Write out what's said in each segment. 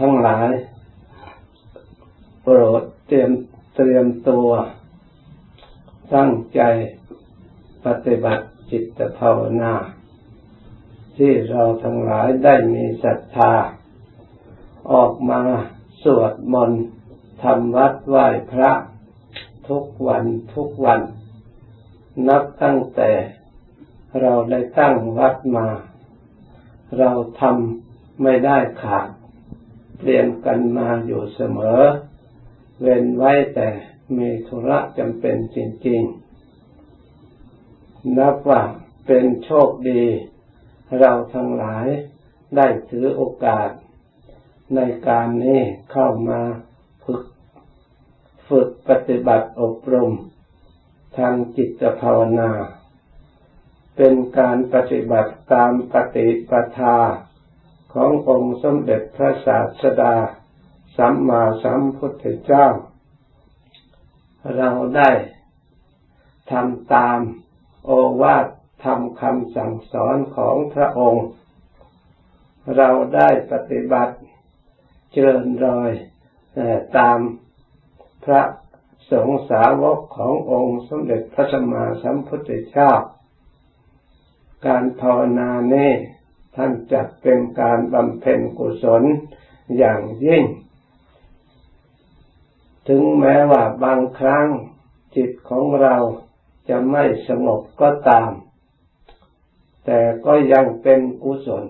ทั้งหลาย โปรดเตรียมเตรียมตัว ตั้งใจปฏิบัติจิตภาวนา ที่เราทั้งหลายได้มีศรัทธา ออกมาสวดมนต์ทำวัดไหว้พระ ทุกวันทุกวัน นับตั้งแต่เราได้ตั้งวัดมา เราทำไม่ได้ขาด เปลี่ยนกันมาอยู่เสมอ เว้นไว้แต่มีธุระจำเป็นจริงๆ นับว่าเป็นโชคดี เราทั้งหลายได้ถือโอกาส ในการนี้เข้ามาฝึก ฝึกปฏิบัติอบรม ทางจิตภาวนา เป็นการปฏิบัติตามปฏิปทา ขององค์สมเด็จพระศาสดา สัมมาสัมพุทธเจ้า เราได้ทำตามโอวาททำคำสั่งสอนของพระองค์ เราได้ปฏิบัติเจริญรอยตามพระสงฆ์สาวกขององค์สมเด็จพระสัมมาสัมพุทธเจ้า การภาวนาเนี้ ท่านจัดเป็นการบำเพ็ญกุศลอย่างยิ่ง ถึงแม้ว่าบางครั้งจิตของเราจะไม่สงบก็ตาม แต่ก็ยังเป็นกุศล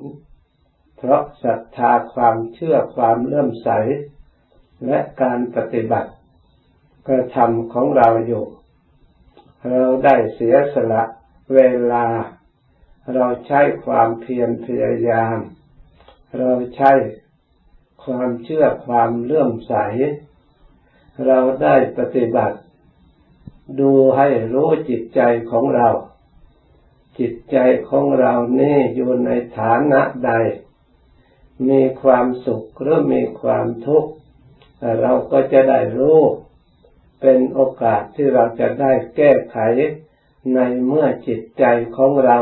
เพราะศรัทธาความเชื่อความเลื่อมใส และการปฏิบัติกระทำของเราอยู่ เราได้เสียสละเวลา เราใช้ความเพียรพยายาม เราใช้ความเชื่อความเลื่อมใส เราได้ปฏิบัติ ดูให้รู้จิตใจของเรา จิตใจของเรานี่อยู่ในฐานะใด มีความสุขหรือมีความทุกข์เราก็จะได้รู้เป็นโอกาสที่เราจะได้แก้ไขในเมื่อจิตใจของเรา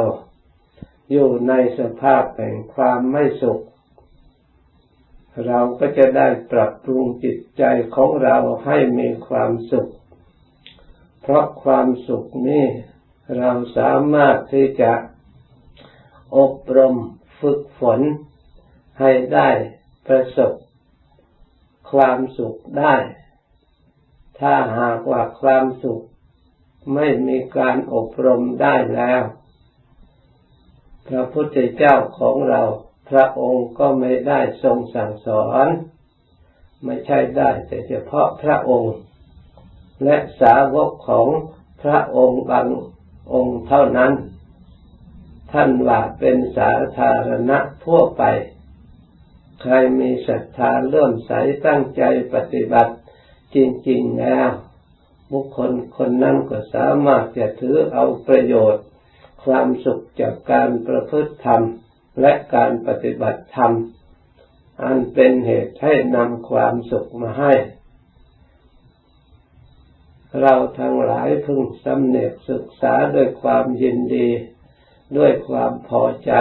อยู่ในสภาพแห่งความไม่สุข เราก็จะได้ปรับปรุงจิตใจของเราให้มีความสุข เพราะความสุขนี้เราสามารถที่จะอบรมฝึกฝน ให้ได้ประสบ ความสุขได้ ถ้าหากว่าความสุข ไม่มีการอบรมได้แล้ว พระพุทธเจ้าของเราพระองค์ก็ไม่ได้ทรงสั่งสอน ไม่ใช่ได้แต่เฉพาะพระองค์ และสาวกของพระองค์บางองค์เท่านั้น ท่านว่าเป็นสาธารณะทั่วไป ใครมีศรัทธาเลื่อมใสตั้งใจปฏิบัติจริง ๆ แล้ว บุคคลคนนั้นก็สามารถจะถือเอาประโยชน์ ความสุขจากการประพฤติธรรมและการปฏิบัติธรรม อันเป็นเหตุให้นำความสุขมาให้ เราทั้งหลายพึงสำเนกศึกษาด้วยความยินดี ด้วยความพอใจ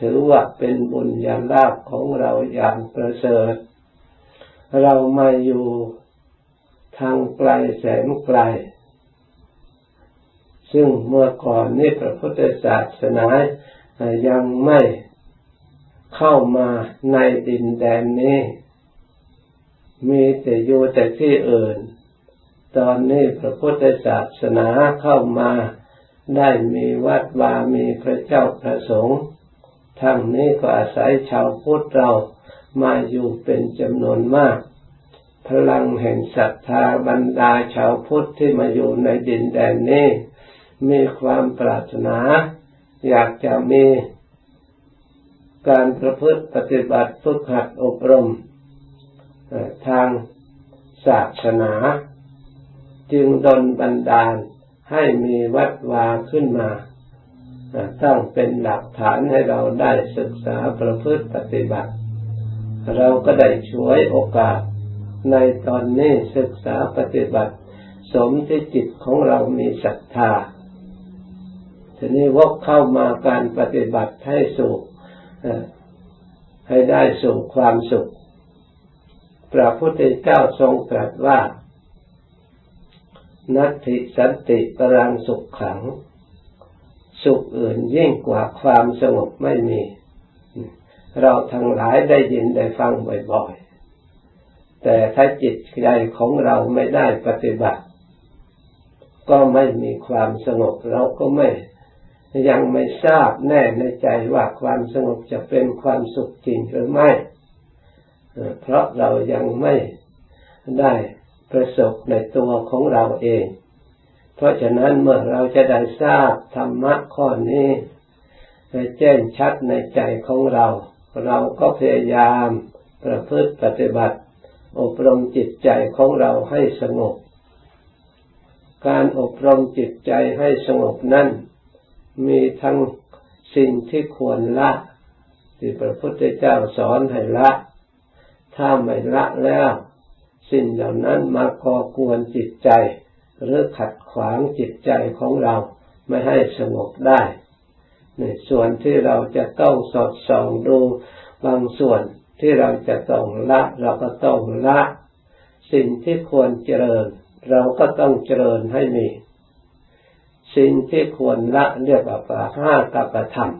ถือว่าเป็นบุญญาลาภของเราอย่างประเสริฐ เรามาอยู่ทางไกลแสนไกล ซึ่งเมื่อก่อนนี้พระพุทธศาสนายังไม่เข้ามาในดินแดนนี้ มีแต่อยู่แต่ที่อื่น ตอนนี้พระพุทธศาสนาเข้ามาได้มีวัดวามีพระเจ้าพระสงฆ์ทั้งนี้ก็อาศัยชาวพุทธเรามาอยู่เป็นจำนวนมาก พลังแห่งศรัทธาบรรดาชาวพุทธที่มาอยู่ในดินแดนนี้ มีความปรารถนา อยากจะมีการประพฤติปฏิบัติฝึกหัดอบรมทางศาสนา จึงดลบันดาลให้มีวัดวาขึ้นมาตั้งเป็นหลักฐานให้เราได้ศึกษาประพฤติปฏิบัติ เราก็ได้ช่วยโอกาส ในตอนนี้ศึกษาปฏิบัติ สมที่จิตของเรามีศรัทธา ทีนี้วกเข้ามาการปฏิบัติให้สุขให้ได้สู่ความสุข พระพุทธเจ้าทรงตรัสว่า นัตถิสันติปรังสุขขัง สุขอื่นยิ่งกว่าความสงบไม่มี เราทั้งหลายได้ยินได้ฟังบ่อยๆ แต่ถ้าจิตใจของเราไม่ได้ปฏิบัติ ก็ไม่มีความสงบเราก็ไม่ ยังไม่ทราบแน่ในใจว่าความสงบจะเป็นความสุขจริงหรือไม่ เพราะเรายังไม่ได้ประสบในตัวของเราเอง เพราะฉะนั้นเมื่อเราจะได้ทราบธรรมะข้อนี้แจ้งชัดในใจของเรา เราก็พยายามประพฤติปฏิบัติ อบรมจิตใจของเราให้สงบ การอบรมจิตใจให้สงบนั้น มีทั้งสิ่งที่ควรละ ที่พระพุทธเจ้าสอนให้ละ ถ้าไม่ละแล้ว สิ่งเหล่านั้นมาก่อกวนจิตใจ หรือขัดขวางจิตใจของเราไม่ให้สงบได้ในส่วนที่เราจะต้องสอดส่องดูบางส่วนที่เราจะต้องละ เราก็ต้องละ สิ่งที่ควรเจริญ เราก็ต้องเจริญให้มี สิ่งที่ควรละเรียกว่าปาห้ากัปธรรม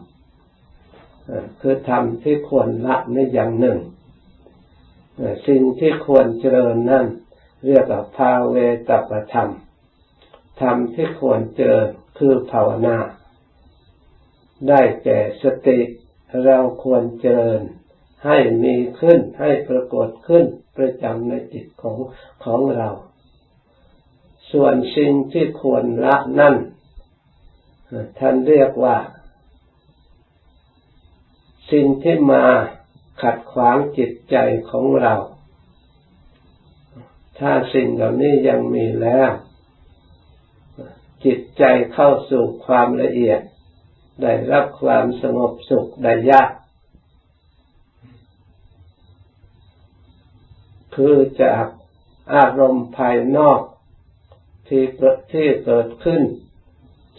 คือธรรมที่ควรละในอย่างหนึ่ง สิ่งที่ควรเจริญนั่นเรียกว่าภาเวตปธรรมธรรมที่ควรเจริญคือภาวนา ได้แก่สติเราควรเจริญให้มีขึ้นให้ปรากฏขึ้นประจำในจิตของของเรา ส่วนสิ่งที่ควรละนั่น ท่านเรียกว่า สิ่งที่มาขัดขวางจิตใจของเรา ถ้าสิ่งเหล่านี้ยังมีแล้ว จิตใจเข้าสู่ความละเอียด ได้รับความสงบสุขได้ยากคือจากอารมณ์ภายนอกที่ที่เกิดขึ้น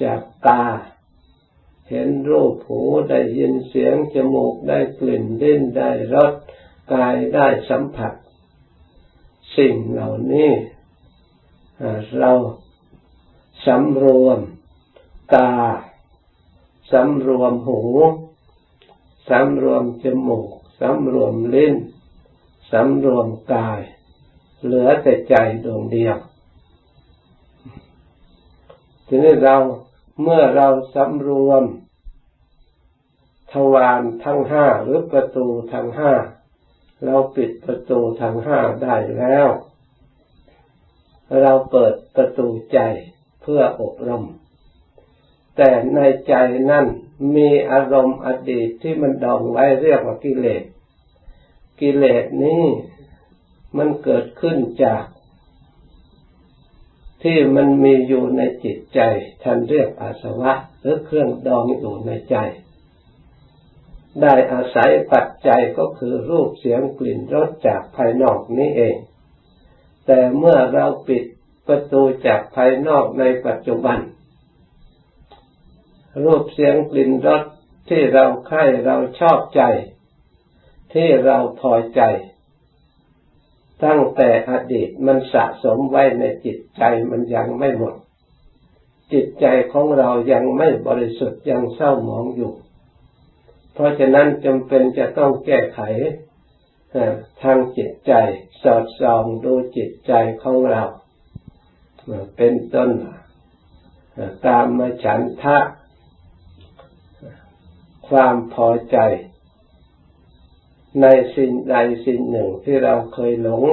จากตา เห็นรูปหูได้ยินเสียงจมูกได้กลิ่นดิ้นได้รสกายได้สัมผัส สิ่งเหล่านี้เราสำรวมตาสำรวมหูสำรวมจมูกสำรวมลิ้นสำรวมกาย เหลือแต่ใจดวงเดียว ทีนี้เรา เมื่อเราสำรวมทวารทั้งห้าหรือประตูทั้งห้าเราปิดประตูทั้งห้าได้แล้ว เราเปิดประตูใจเพื่ออบรม แต่ในใจนั่นมีอารมณ์อดีตที่มันดองไว้เรียกว่ากิเลส กิเลสนี้มันเกิดขึ้นจาก ที่มันมีอยู่ในจิตใจท่านเรียกอาสวะ หรือเครื่องดองอยู่ในใจ ได้อาศัยปัจจัยก็คือรูปเสียงกลิ่นรสจากภายนอกนี้เอง แต่เมื่อเราปิดประตูจากภายนอกในปัจจุบัน รูปเสียงกลิ่นรสที่เราใคร่เราชอบใจ ที่เราพอใจ ตั้งแต่อดีตมันสะสมไว้ในจิตใจมันยังไม่หมด จิตใจของเรายังไม่บริสุทธิ์ยังเศร้าหมองอยู่ เพราะฉะนั้นจำเป็นจะต้องแก้ไขทางจิตใจสอดส่องดูจิตใจของเราเป็นต้นตามมาฉันทะ ความพอใจ ในสิ่งใดสิ่งหนึ่งที่เราเคยหลง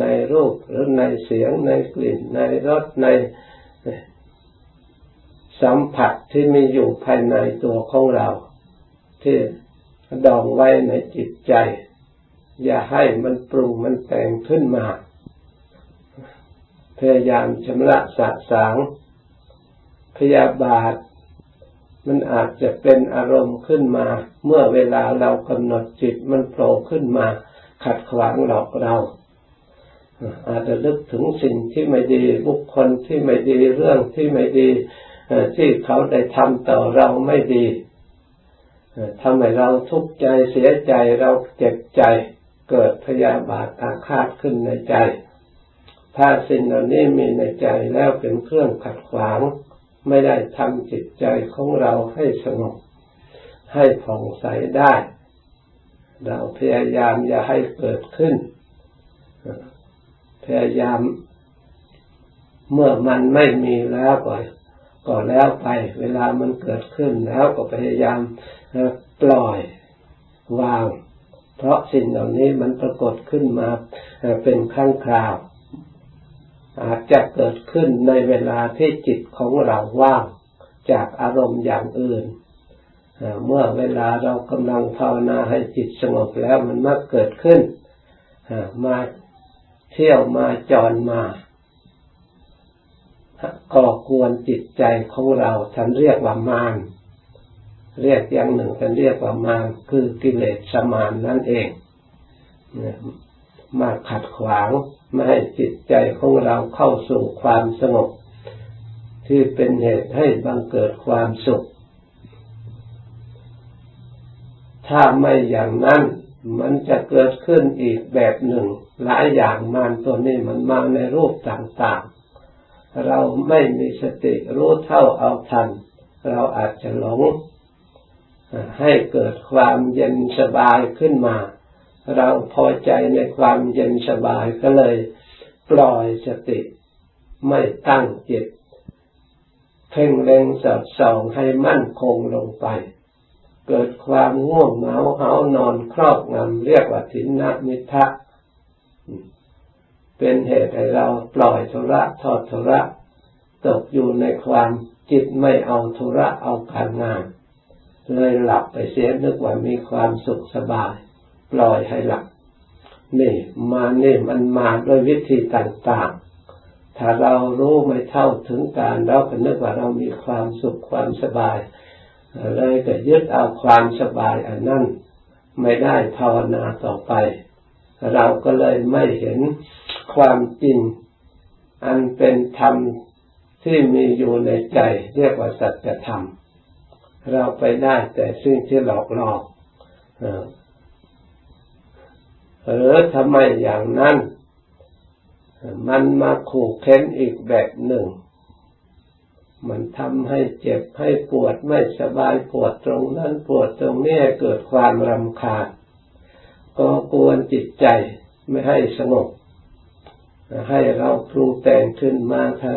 ในรูปหรือในเสียงในกลิ่น ในรสในสัมผัสที่มีอยู่ภายในตัวของเรา ที่ดองไว้ในจิตใจ อย่าให้มันปรุงมันแต่งขึ้นมา พยายามชำระสะสาง พยาบาท มันอาจจะเป็นอารมณ์ขึ้นมา เมื่อเวลาเรากำหนดจิตมันโผล่ขึ้นมาขัดขวางหลอกเราอาจจะลึกถึงสิ่งที่ไม่ดีบุคคลที่ไม่ดีเรื่องที่ไม่ดีที่เขาได้ทำต่อเราไม่ดีทำให้เราทุกข์ใจเสียใจเราเจ็บใจ เกิดพยาบาทอาฆาตขึ้นในใจ ถ้าสิ่งเหล่านี้มีในใจแล้วเป็นเครื่องขัดขวาง ไม่ได้ทำจิตใจของเราให้สงบ ให้ผ่องใสได้ เราพยายามอย่าให้เกิดขึ้น พยายาม เมื่อมันไม่มีแล้วก็ก็แล้วไป เวลามันเกิดขึ้นแล้วก็พยายามปล่อยวาง เพราะสิ่งเหล่านี้มันปรากฏขึ้นมาเป็นครั้งคราว อาจจะเกิดขึ้นในเวลาที่จิตของเราว่างจากอารมณ์อย่างอื่น เมื่อเวลาเรากำลังภาวนาให้จิตสงบแล้วมันมักเกิดขึ้นมาเที่ยวมาจรมาก่อกวนจิตใจของเราท่านเรียกว่ามารเรียกอย่างหนึ่งท่านเรียกว่ามารคือกิเลสสมานนั่นเองมาขัดขวางไม่ให้จิตใจของเราเข้าสู่ความสงบ ที่เป็นเหตุให้บังเกิดความสุข ถ้าไม่อย่างนั้นมันจะเกิดขึ้นอีกแบบหนึ่ง หลายอย่างมานตัวนี้มันมาในรูปต่างๆ เราไม่มีสติรู้เท่าเอาทัน เราอาจจะหลง ให้เกิดความเย็นสบายขึ้นมา เราพอใจในความเย็นสบายก็เลย ปล่อยสติไม่ตั้งจิตเพ่งเล็งสอดส่องให้มั่นคงลงไป เกิดความง่วงเหงาเหานอนครอบงำเรียกว่าทินนมิทะเป็นเหตุให้เราปล่อยธุระทอดธุระตกอยู่ในความจิตไม่เอาธุระเอาการงาน เลยหลับไปเสียนึกว่ามีความสุขสบาย ปล่อยให้หลับนี่มาเนี่ยมันมาด้วยวิธีต่างๆ ถ้าเรารู้ไม่เท่าถึงการเราก็นึกว่าเรามีความสุขความสบาย เลยก็ยึดเอาความสบายอันนั้นไม่ได้ภาวนาต่อไป เราก็เลยไม่เห็นความจริง อันเป็นธรรมที่มีอยู่ในใจ เรียกว่าสัจธรรม เราไปได้แต่สิ่งที่หลอกหลอกหรือทำไมอย่างนั้น มันมาขู่เค้นอีกแบบหนึ่ง มันทำให้เจ็บให้ปวดไม่สบายปวดตรงนั้นปวดตรงนี้เกิดความรำคาญก็กวนจิตใจไม่ให้สงบให้เราปรุงแต่งขึ้นมาถ้า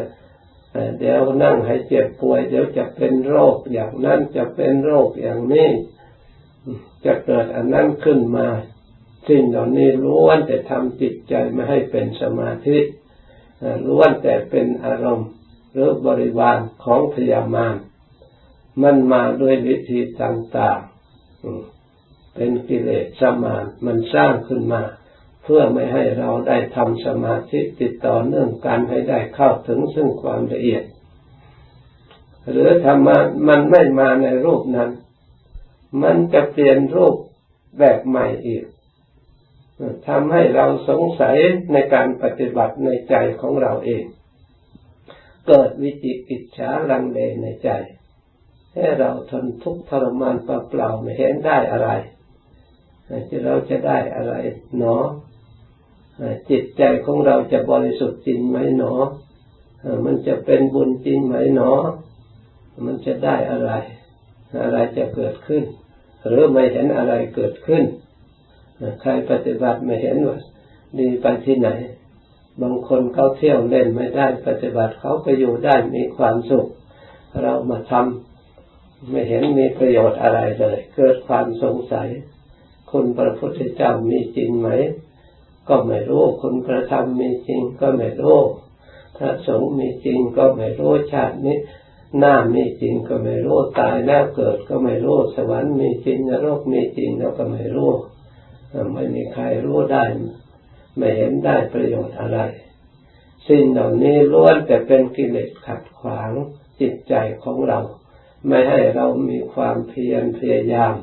เดี๋ยวนั่งให้เจ็บป่วย เดี๋ยวจะเป็นโรคอย่างนั้นจะเป็นโรคอย่างนี้จะเกิดอันนั้นขึ้นมาสิ่งเหล่านี้ล้วนแต่ทำจิตใจไม่ให้เป็นสมาธิล้วนแต่เป็นอารมณ์ รือบริวารของพยามารมันมาด้วยวิธีต่างๆ เป็นกิเลสสมานมันสร้างขึ้นมา เพื่อไม่ให้เราได้ทำสมาธิติดต่อเนื่องกันให้ได้เข้าถึงซึ่งความละเอียด หรือธรรมะมันไม่มาในรูปนั้น มันจะเปลี่ยนรูปแบบใหม่อีกทำให้เราสงสัยในการปฏิบัติในใจของเราเอง เกิดวิจิกิจฉาลังเลในใจ ให้เราทนทุกข์ทรมานเปล่าๆไม่เห็นได้อะไรจะเราจะได้อะไรเนาะจิตใจของเราจะบริสุทธิ์จริงไหมหนอ มันจะเป็นบุญจริงไหมหนอ มันจะได้อะไร อะไรจะเกิดขึ้น หรือไม่เห็นอะไรเกิดขึ้น ใครปฏิบัติไม่เห็นว่าดีไปที่ไหน บางคนเขาเที่ยวเล่นไม่ได้ปฏิบัติเขาไปอยู่ได้มีความสุข เรามาทำไม่เห็นมีประโยชน์อะไรเลย เกิดความสงสัย คุณพระพุทธเจ้ามีจริงไหม ก็ไม่รู้คุณพระธรรมมีจริงก็ไม่รู้พระสงฆ์มีจริงก็ไม่รู้ชาตินี้หน้ามีจริงก็ไม่รู้ตายแล้วเกิดก็ไม่รู้สวรรค์มีจริงนรกมีจริงเราก็ไม่รู้ไม่มีใครรู้ได้ ไม่เห็นได้ประโยชน์อะไร สิ่งเหล่านี้ล้วนแต่เป็นกิเลสขัดขวางจิตใจของเรา ไม่ให้เรามีความเพียรพยายาม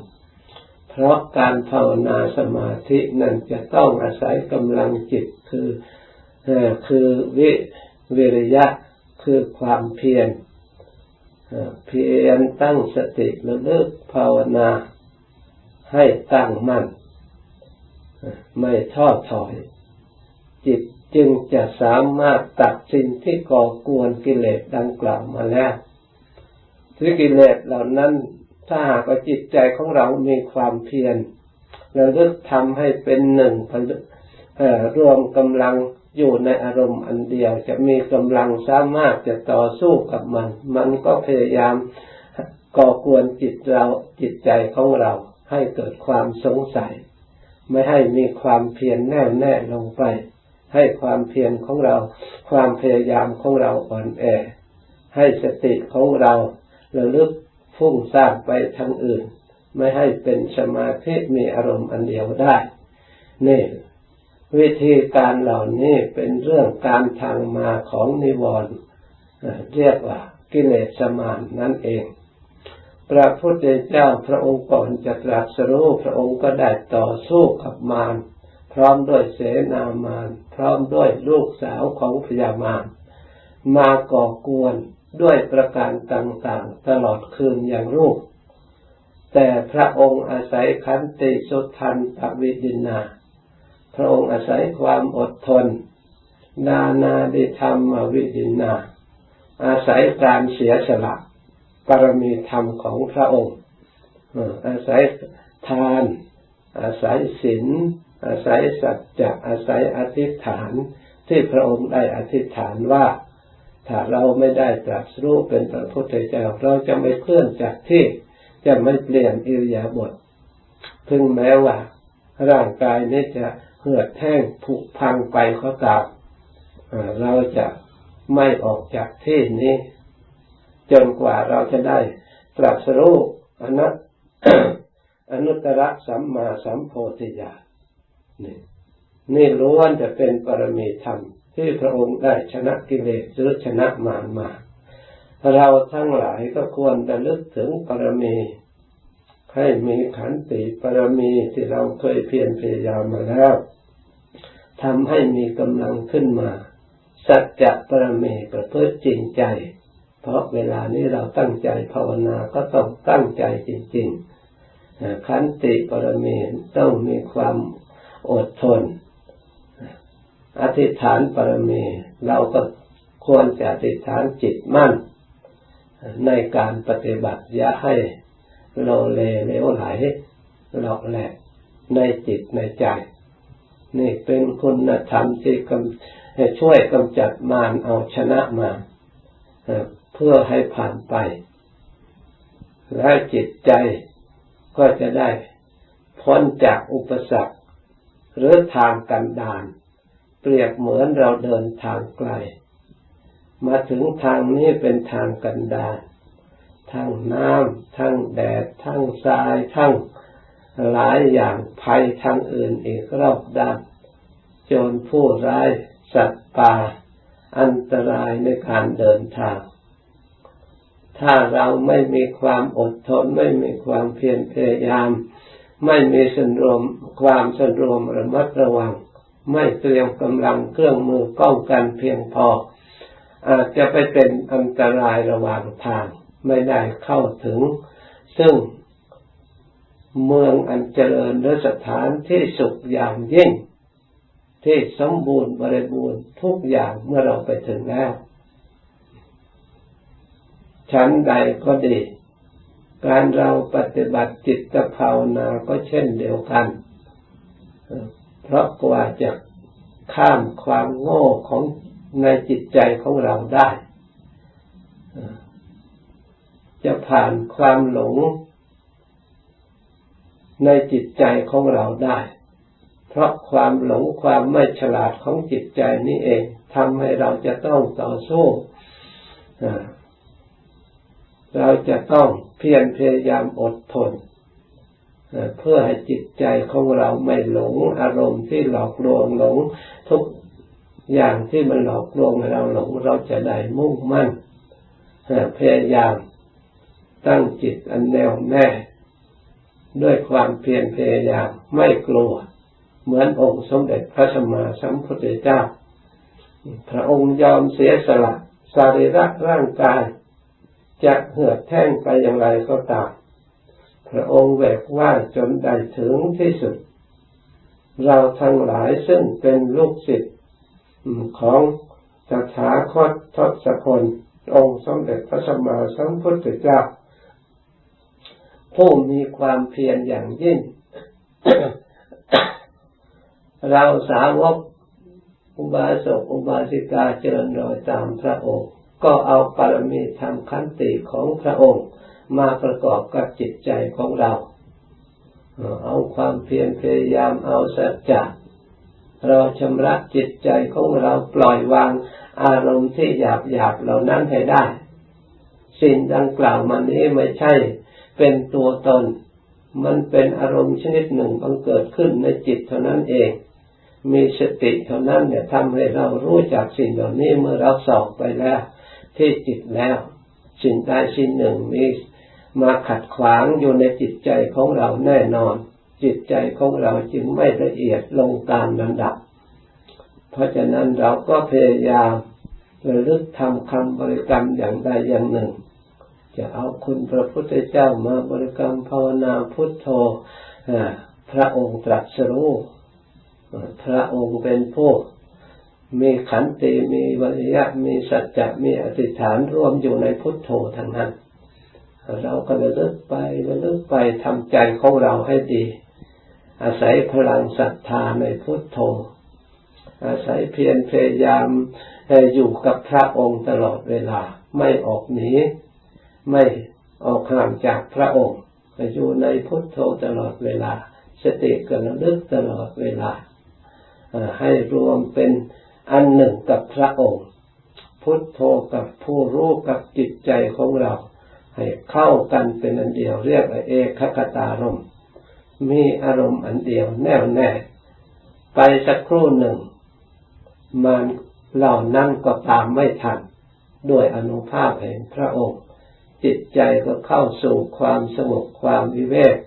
เพราะการภาวนาสมาธินั้นจะต้องอาศัยกำลังจิตคือคือวิวิริยะคือความเพียรเพียรตั้งสติระลึกภาวนาให้ตั้งมั่นไม่ท้อถอย จิตจึงจะสามารถตัดสิ่งที่ก่อกวนกิเลสดังกล่าวมาแล้วที่กิเลสเหล่านั้นถ้าหากว่าจิตใจของเรามีความเพียรเระลึกทำให้เป็นหนึ่งรวมกำลังอยู่ในอารมณ์อันเดียว จะมีกำลังสามารถจะต่อสู้กับมัน มันก็พยายามก่อกวนจิตเราจิตใจของเราให้เกิดความสงสัย ไม่ให้มีความเพียรแน่วแน่ลงไป ให้ความเพียรของเรา ความพยายามของเราอ่อนแอ ให้สติของเราระลึกฟุ้งซ่านไปทางอื่น ไม่ให้เป็นสมาธิมีอารมณ์อันเดียวได้ นี่ วิธีการเหล่านี้เป็นเรื่องการทางมาของนิวรณ์เรียกว่ากิเลสมานนั่นเองพระพุทธเจ้าพระองค์ก่อนจะตรัสรู้พระองค์ก็ได้ต่อสู้กับมาร พร้อมด้วยเสนามารพร้อมด้วยลูกสาวของพญามารมาก่อกวนด้วยประการต่างๆ ตลอดคืนอย่างรูป แต่พระองค์อาศัยขันติสุทันตวิดินา พระองค์อาศัยความอดทน นานาดิธรรมวิดินา อาศัยการเสียสละปรมีธรรมของพระองค์อาศัยทาน อาศัยศีล อาศัยสัจจะอาศัยอธิษฐานที่พระองค์ได้อธิษฐานว่า ถ้าเราไม่ได้ตรัสรู้เป็นพระพุทธเจ้าเราจะไม่เคลื่อนจากที่จะไม่เปลี่ยนอิริยาบถถึงแม้ว่า ร่างกายนี้จะเหือดแห้งผุพังไปก็ตามเราจะไม่ออกจากที่นี้ จนกว่าเราจะได้ตรัสรู้อนัตอนุตตรสัมมาสัมโพธิญาณ นี่นี่ล้วนจะเป็นปรมีธรรม ที่พระองค์ได้ชนะกิเลสหรือชนะมารมา เราทั้งหลายก็ควรจะลึกถึงปรมีให้มีขันติปรมีที่เราเคยเพียรพยายามมาแล้วทำให้มีกำลังขึ้นมา สัจจะปรเมประพฤติจริงใจ เพราะเวลานี้เราตั้งใจภาวนาก็ต้องตั้งใจจริง ๆ ขันติปรเมต้องมีความ อดทน อธิษฐานปรเมเราก็ควรจะอธิษฐานจิตมั่น ในการปฏิบัติอย่าให้โลเลเลวไหลหลอกแหลกในจิตในใจ นี่เป็นคุณธรรมที่กำช่วยกำจัดมารเอาชนะมาเพื่อให้ผ่านไป และจิตใจก็จะได้พ้นจากอุปสรรค หรือทางกันดาน เปรียบเหมือนเราเดินทางไกล มาถึงทางนี้เป็นทางกันดานทั้งน้ำทั้งแดด ทั้งทรายทั้งหลายอย่างภัยทางอื่นอีกรอบด้านโจรผู้ร้ายสัตว์ป่า อันตรายในการเดินทาง ถ้าเราไม่มีความอดทนไม่มีความเพียรพยายาม ไม่มีสันรวมความสันรวมระมัดระวัง ไม่เตรียมกำลังเครื่องมือป้องกันเพียงพอ อาจจะไปเป็นอันตรายระหว่างทาง ไม่ได้เข้าถึง ซึ่งเมืองอันเจริญและสถานที่สุขอย่างยิ่ง ที่สมบูรณ์บริบูรณ์ทุกอย่างเมื่อเราไปถึงแล้วชั้นใดก็ดี การเราปฏิบัติจิตภาวนาก็เช่นเดียวกัน เพราะกว่าจะข้ามความโง่ของในจิตใจของเราได้ จะผ่านความหลงในจิตใจของเราได้ เพราะความหลงความไม่ฉลาดของจิตใจนี้เองทำให้เราจะต้องต่อสู้ เราจะต้องเพียรพยายามอดทน เพื่อให้จิตใจของเราไม่หลงอารมณ์ที่หลอกลวงหลงทุกอย่างที่มันหลอกลวงเราหลงเราจะได้มุ่งมั่นพยายามตั้งจิตอันแน่วแน่ ด้วยความเพียรพยายามไม่กลัว เหมือนองค์สมเด็จพระสัมมาสัมพุทธเจ้า พระองค์ยอมเสียสละสารีระร่างกาย จะเหือดแท่งไปอย่างไรก็ตามพระองค์แบกว่าจนได้ถึงที่สุด เราทั้งหลายซึ่งเป็นลูกศิษย์ของสถาคตทศพลองค์สมเด็จพระสัมมาสัมพุทธเจ้าผู้มีความเพียรอย่างยิ่ง เราสาวกอุบาสกอุบาสิกาเจริญรอยตามพระองค์ ก็เอาปรมีธรรมขันติของพระองค์ มาประกอบกับจิตใจของเรา เอาความเพียรพยายามเอาสัจจะเราชำระจิตใจของเราปล่อยวางอารมณ์ที่หยาบหยาบเหล่านั้นให้ได้ สิ่งดังกล่าวมานี้ไม่ใช่ เป็นตัวตน มันเป็นอารมณ์ชนิดหนึ่งบังเกิดขึ้นในจิตเท่านั้นเอง มีสติเท่านั้นเนี่ยทำให้เรารู้จักสิ่งเหล่านี้เมื่อเราสอบไปแล้ว ที่จิตแล้วสิ่งใดสิ่งหนึ่งมีมาขัดขวางอยู่ในจิตใจของเราแน่นอน จิตใจของเราจึงไม่ละเอียดลงตามลำดับ เพราะฉะนั้นเราก็พยายามระลึกทำคำบริกรรมอย่างใดอย่างหนึ่ง จะเอาคุณพระพุทธเจ้ามาบริกรรมภาวนาพุทโธพระองค์ตรัสรู้พระองค์เป็นผู้ มีขันติมีวิริยะมีสัจจะมีอธิษฐานรวมอยู่ในพุทโธทั้งนั้น เราก็ระลึกไประลึกไปทำใจของเราให้ดี อาศัยพลังศรัทธาในพุทโธ อาศัยเพียรพยายามอยู่กับพระองค์ตลอดเวลา ไม่ออกหนีไม่ออกห่างจากพระองค์อยู่ในพุทโธตลอดเวลา สติกระลึกตลอดเวลาให้รวมเป็น อันหนึ่งกับพระองค์พุทโธกับผู้รู้กับจิตใจของเรา ให้เข้ากันเป็นอันเดียวเรียกเอกคตารมมีอารมณ์อันเดียวแน่วแน่ ไปสักครู่หนึ่ง มันเหล่านั้นก็ตามไม่ทันด้วยอนุภาพแห่งพระองค์ จิตใจก็เข้าสู่ความสงบความวิเวก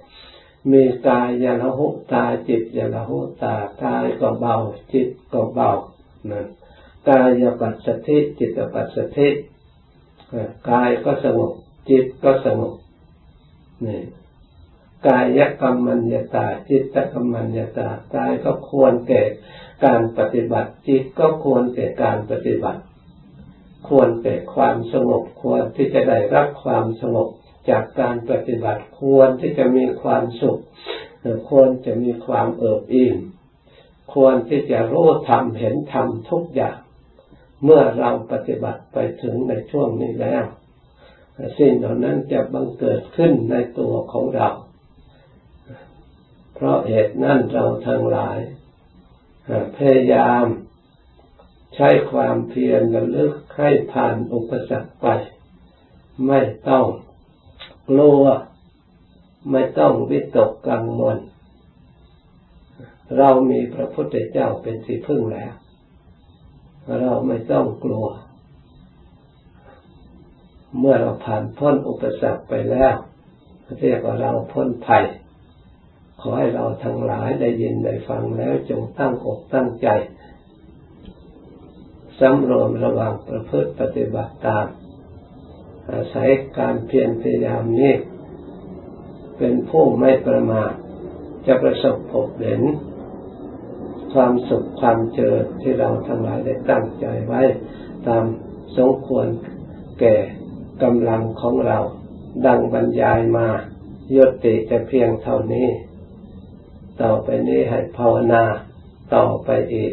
มีกายยาละหุตาจิตยาละหุตากายก็เบา จิตก็เบา กายปัสสธิจิตปัสสธิกายก็สงบจิตก็สงบนี่กายกรรมัญญาตา จิตกรรมัญญาตากายก็ควรแก่การปฏิบัติ จิตก็ควรแก่การปฏิบัติ ควรแก่ความสงบ ควรที่จะได้รับความสงบจากการปฏิบัติ ควรที่จะมีความสุขควรจะมีความเอิบอิ่ม ควรที่จะรู้ธรรมเห็นธรรมทุกอย่าง เมื่อเราปฏิบัติไปถึงในช่วงนี้แล้ว สิ่งเหล่านั้นจะบังเกิดขึ้นในตัวของเรา เพราะเหตุนั้นเราทั้งหลาย พยายามใช้ความเพียรระลึกให้ผ่านอุปสรรคไป ไม่ต้องกลัว ไม่ต้องวิตกกังวล เรามีพระพุทธเจ้าเป็นที่พึ่งแล้ว เราไม่ต้องกลัว เมื่อเราผ่านพ้นอุปสรรคไปแล้วเรียกว่าเราพ้นภัย ขอให้เราทั้งหลายได้ยินได้ฟังแล้วจงตั้งอกตั้งใจสำรวมระวังประพฤติปฏิบัติตาม อาศัยการเพียรพยายามนี้ เป็นผู้ไม่ประมาทจะประสบพบเห็น ความสุขความเจริญที่เราทั้งหลายได้ตั้งใจไว้ ตามสมควรแก่กำลังของเรา ดังบรรยายมายติจะเพียงเท่านี้ ต่อไปนี้ให้ภาวนาต่อไปอีก